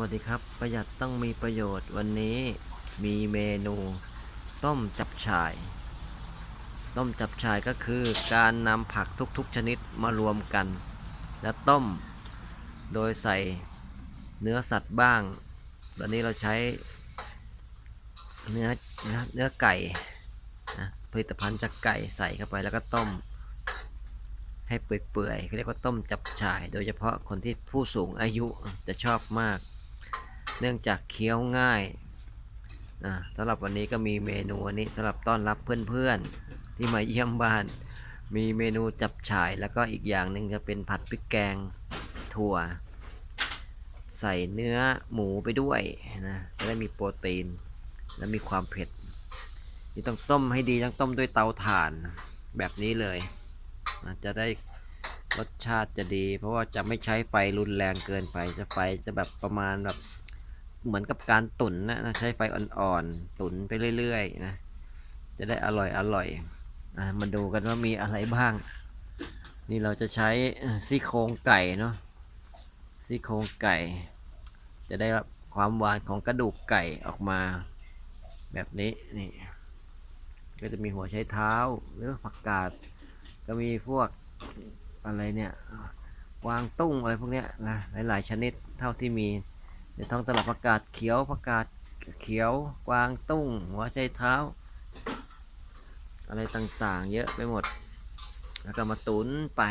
วัสดีครับ ประหยัดต้องมีประโยชน์วันนี้มีเมนู ต้มจับฉ่าย ต้มจับฉ่ายก็คือการนำผักทุกๆชนิดมารวมกัน แล้วต้มโดยใส่เนื้อสัตว์บ้าง ตอนนี้เราใช้เนื้อเนื้อเนื้อไก่นะผลิตภัณฑ์จากไก่ใส่เข้าไปแล้วก็ต้มให้เปื่อยๆเขาเรียกว่าต้มจับฉ่าย โดยเฉพาะคนที่ผู้สูงอายุจะชอบมาก เนื่องจากเคี้ยวง่ายนะสำหรับวันนี้ก็มีเมนูอันนี้สำหรับต้อนรับเพื่อนๆ ที่มาเยี่ยมบ้าน มีเมนูจับฉ่ายแล้วก็อีกอย่างหนึ่งจะเป็นผัดพริกแกงถั่ว ใส่เนื้อหมูไปด้วยนะจะได้มีโปรตีน และมีความเผ็ดนี่ต้องต้มให้ดีต้องต้มด้วยเตาถ่านแบบนี้เลยนะจะได้รสชาติจะดี เพราะว่าจะไม่ใช้ไฟรุนแรงเกินไปจะไฟจะแบบประมาณแบบ เหมือนกับการตุ๋นนะนะใช้ไฟอ่อนๆ ตุ๋นไปเรื่อยๆนะ จะได้อร่อยอร่อยอะมาดูกันว่ามีอะไรบ้าง นี่เราจะใช้ซี่โครงไก่เนาะซี่โครงไก่ จะได้รับความหวานของกระดูกไก่ออกมา แบบนี้นี่ก็จะมีหัวไช้เท้าหรือผักกาด ก็มีพวกอะไรเนี่ยกวางตุ้งอะไรพวกเนี้ยนะหลายๆชนิดเท่าที่มี ในท้องตลาดผักกาดเขียวผักกาดเขียวกวางตุ้ง หัวใจเท้า อะไรต่างๆ เยอะไปหมด แล้วก็มาตุนไป